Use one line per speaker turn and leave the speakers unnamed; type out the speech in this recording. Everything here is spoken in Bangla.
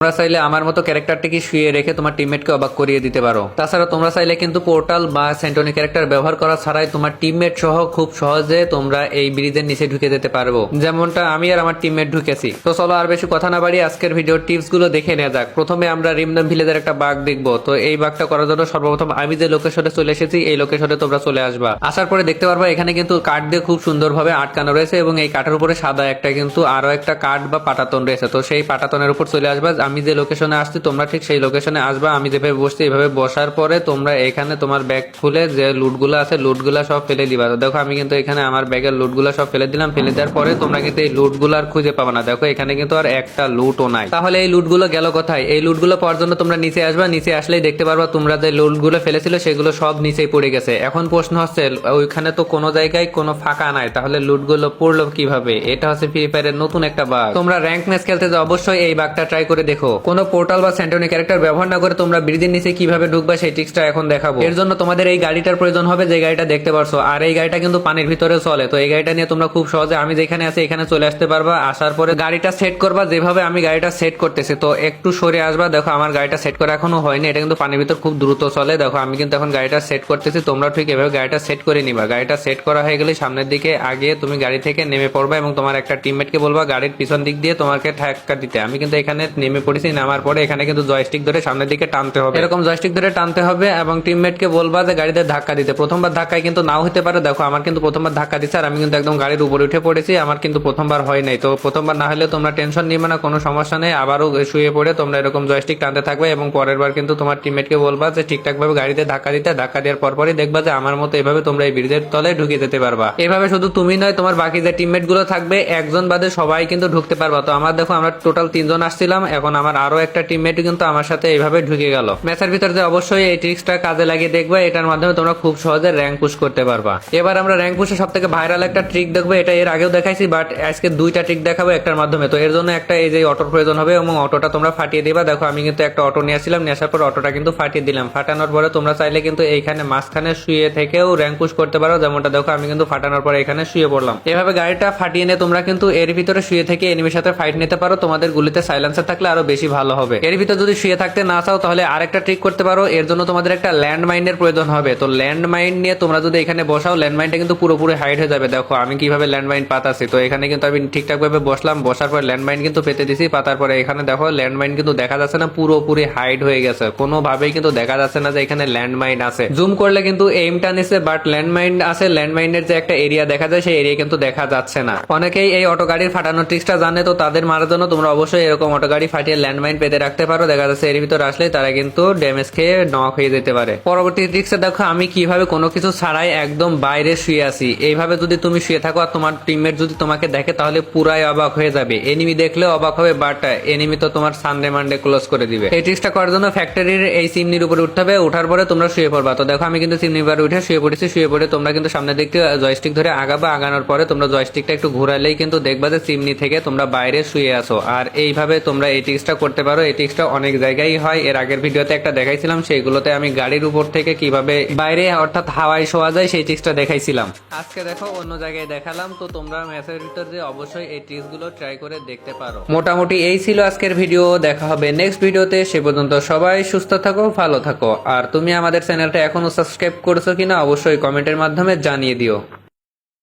তোমরা চাইলে আমার মতো ক্যারেক্টারটিকে শুয়ে রেখে তোমার টিমমেটকে অবাক করিয়ে দিতে পারো। তাছাড়া তোমরা চাইলে কিন্তু পোর্টাল বা সেন্টনি ক্যারেক্টার ব্যবহার করা ছাড়াই তোমার টিমমেট সহ খুব সহজে তোমরা এই ব্রিজের নিচে ঢুকে যেতে পারব। যেমনটা আমি আর আমার টিমমেট ঢুকেছি। তো চলো আর বেশি কথা না বাড়ি আজকের ভিডিওর টিপসগুলো দেখে নেওয়া যাক। প্রথমে আমরা রিমনাম ভিলেজের একটা বাঘ দেখব। তো এই বাঘটা করার জন্য সর্বপ্রথম আমি যে লোকেশনে চলে এসেছি, এই লোকেশনে তোমরা চলে আসবা। আসার পরে দেখতে পারবা এখানে কিন্তু কাঠ দিয়ে খুব সুন্দরভাবে আটকানো রয়েছে এবং এই কাঠের উপরে সাদা একটা কিন্তু আরও একটা কাঠ বা পাটাতন রয়েছে। তো সেই পাটাতনের উপর চলে আসবা। আমি যে লোকেশনে আসছি, তোমরা ঠিক সেই লোকেশনে আসবা। আমি যেভাবে বসছি এইভাবে বসার পরে তোমরা এখানে তোমার ব্যাগ খুলে যে লুটগুলো আছে লুটগুলা সব ফেলে দিবা। তো দেখো, আমি কিন্তু এখানে আমার ব্যাগের লুটগুলা সব ফেলে দিলাম। ফেলে দেওয়ার পরে তোমরা কিন্তু এই লুটগুলো আর খুঁজে পাবে না। দেখো, এখানে কিন্তু আর একটা লুটও নাই। তাহলে এই লুটগুলো গেল কোথায়? এই লুটগুলো পাওয়ার জন্য তোমরা নিচে আসবা। নিচে আসলেই দেখতে পারবা তোমরা যে লুটগুলো ফেলেছিল, সেগুলো সব নিচেই পড়ে গেছে। এখন প্রশ্ন হচ্ছে, ওইখানে তো কোনো জায়গায় কোনো ফাঁকা নাই। তাহলে লুটগুলো পড়ল কীভাবে? এটা হচ্ছে ফ্রি ফায়ারের নতুন একটা বাগ। তোমরা র্যাঙ্ক ম্যাচ খেলতে যে অবশ্যই এই বাগটা ট্রাই করে দেখো। কোনো পোর্টাল বা সেন্টনি ক্যারেক্টার ব্যবহার না করে তোমরা ব্রিজের নিচে কীভাবে ঢুকবা সেই টিক্সটা এখন দেখাবো। এর জন্য তোমাদের এই গাড়িটার প্রয়োজন হবে যে গাড়িটা দেখতে পারছ। আর এই গাড়িটা কিন্তু পানির ভিতরে চলে, তো এই গাড়িটা নিয়ে তোমরা খুব সহজে আমি যেখানে আছি এখানে চলে আসতে পারবা। আসার পরে গাড়িটা সেট করবা, যেভাবে আমি গাড়িটা সেট করতেছি। তো একটু সরে আসবা, দেখো আমার গাড়িটা সেট করা এখনও হয়নি, এটা কিন্তু পানির ভিতর খুব দ্রুত চলে। দেখো আমি কিন্তু এখন গাড়িটা সেট করতেছি, তোমরা ঠিক এভাবে গাড়িটা সেট করে নিবা। গাড়িটা সেট করা হয়ে গেলে সামনের দিকে আগে তুমি গাড়ি থেকে নেমে পড়বা এবং তোমার একটা টিমমেটকে বলবা, গাড়ির পিছন দিক দিয়ে তোমাকে ধাক্কা দিতে। আমি কিন্তু এখানে নেমে পড়েছি, নামার পরে এখানে কিন্তু জয়স্টিক ধরে সামনের দিকে টানতে হবে। এরকম জয়স্টিক ধরে টানতে হবে এবং টিমমেটকে বলবা যে গাড়িতে ধাক্কা দিতে। প্রথমবার ধাক্কায় কিন্তু নাও হতে পারে। দেখো, আমার কিন্তু প্রথমবার ধাক্কা দিচ্ছে আর আমি কিন্তু একদম গাড়ির উপরে উঠে পড়েছি, আমার কিন্তু প্রথমবার হয় নাই। তো প্রথমবার না হলে তোমরা টেনশন নিবে না, কোনো সমস্যা নেই। আবারও শুয়ে পড়ে তোমরা এরকম জয়স্টিক টানতে থাকবে এবং পরের বার কিন্তু তোমার টিমমেটকে বলবা যে ঠিকঠাক ভাবে গাড়িতে ধাক্কা দিতে। ধাক্কা দেওয়ার পরপরই দেখবা যে আমার মতো এভাবে তোমরা এই ব্রিজের তলে ঢুকে যেতে পারবা। এভাবে শুধু তুমি নয়, তোমার বাকি যে টিমমেটগুলো থাকবে, একজন বাদে সবাই কিন্তু ঢুকতে পারবা। তো আমার দেখো, আমরা টোটাল তিনজন আসছিলাম। এখন আমার আরও একটা টিমমেট কিন্তু আমার সাথে এইভাবে ঢুকে গেল। ম্যাচের ভিতর অবশ্যই এই ট্রিক্সটা কাজে লাগিয়ে দেখবে, এটার মাধ্যমে তোমরা খুব সহজে র্যাঙ্ক পুশ করতে পারবা। এবার আমরা র্যাঙ্ক পুশে সব থেকে ভাইরাল একটা ট্রিক দেখব, এটা এর আগেও দেখাইছি বাট আজকে দুইটা ট্রিক দেখাবো একটার মাধ্যমে। তো এর জন্য একটা এই যে অটোর প্রয়োজন হবে এবং অটোটা তোমরা ফাটিয়ে দিবা। দেখো, আমি কিন্তু একটা অটো নিয়ে আসছিলাম, নিয়ে আসার পর অটোটা কিন্তু ফাটিয়ে দিলাম। ফাটানোর পরে তোমরা চাইলে কিন্তু এইখানে মাঝখানে শুয়ে থেকেও র্যাঙ্ক পুশ করতে পারো। যেমনটা দেখো, আমি কিন্তু ফাটানোর পরে এখানে শুয়ে পড়লাম। এভাবে গাড়িটা ফাটিয়ে নিয়ে তোমরা কিন্তু এর ভিতরে শুয়ে থেকে এনিমির সাথে ফাইট নিতে পারো। তোমাদের গুলিতে সাইলেন্সার থাকলে আরও বেশি ভালো হবে। এর ভিতরে যদি শুয়ে থাকতে না চাও, তাহলে আরেকটা ট্রিক করতে পারো। এর জন্য তোমাদের একটা ল্যান্ড মাইনের প্রয়োজন হবে। তো ল্যান্ড মাইন নিয়ে তোমরা যদি এখানে বসাও ল্যান্ড মাইনটা কিন্তু পুরোপুরি হাইড হয়ে যাবে। দেখো, আমি কীভাবে ল্যান্ড মাইন পাতাছি। তো এখানে কিন্তু আমি ঠিকঠাক ভাবে বসলাম। বসার পর ল্যান্ড মাইন কিন্তু পেতে দিছি। পাতার পরে এখানে দেখো ল্যান্ড মাইন কিন্তু দেখা যাচ্ছে না, পুরোপুরি হাইড হয়ে গেছে। কোনোভাবেই কিন্তু দেখা যাচ্ছে না যে এখানে ল্যান্ড মাইন আছে। জুম করলে কিন্তু এইমটা নিছে বাট ল্যান্ড মাইন আছে। ল্যান্ড মাইনের যে একটা এরিয়া দেখা যায়, সেই এরিয়া কিন্তু দেখা যাচ্ছে না। অনেকেই এই অটো গাড়ির ফাটানোর ট্রিক্সটা জানে, তো তাদের মারার জন্য তোমরা অবশ্যই এরকম অটো গাড়ি ফাটিয়ে ল্যান্ড মাইন পেতে রাখতে পারো। দেখা যাচ্ছে এর ভিতর আসলে তারা কিন্তু ড্যামেজ খেয়ে নক হয়ে যেতে পারে। পরবর্তী ট্রিক্সে দেখো, আমি কীভাবে কোনো কিছু ছাড়াই একদম বাইরে শুয়ে আছি। এইভাবে যদি তুমি শুয়ে থাকো আর তোমার টিমমেট যদি তোমাকে দেখে, তাহলে পুরাই অবাক হয়ে যাবে। এনিমি দেখলে অবাক হবে বাট এনিমি তো তোমার সানডে মানডে ক্লোজ করে দিবে। এই ট্রিক্সটা করার জন্য ফ্যাক্টরির এই চিমনির উপরে উঠতে হবে। ওঠার পরে তোমরা শুয়ে পড়বা। তো দেখো, আমি কিন্তু চিমনির উপরে উঠে শুয়ে পড়েছি। শুয়ে পড়ে তোমরা কিন্তু সামনের দিকটি জয়স্টিক ধরে আগাবা। আগানোর পরে তোমরা জয়স্টিকটা একটু ঘোরালেই কিন্তু দেখবা যে চিমনি থেকে তোমরা বাইরে শুয়ে আসো আর এইভাবে তোমরা এই ট্রিক্সটা করতে পারো, এই ট্রিক্সটা অনেক জায়গায় হয়। এর আগের ভিডিওতে একটা দেখাইছিলাম, সেইগুলোতে আমি গাড়ির উপর থেকে কীভাবে বাইরে, অর্থাৎ হাওয়ায় শোয়া যায়, সেই ট্রিক্সটা দেখাইছিলাম। আজকে দেখো, অন্য জায়গায় দেখালাম, তো তোমরা ম্যাচের ভিতর যে অবশ্যই এই ট্রিক্সগুলো ট্রাই করে দেখতে পারো। মোটামুটি এই ছিল আজকের ভিডিও দেখা হবে নেক্সট ভিডিওতে সে পর্যন্ত সবাই সুস্থ থাকো, ভালো থাকো। আর তুমি আমাদের চ্যানেলটা এখনও সাবস্ক্রাইব করেছ কিনা, অবশ্যই কমেন্টের মাধ্যমে জানিয়ে দিও।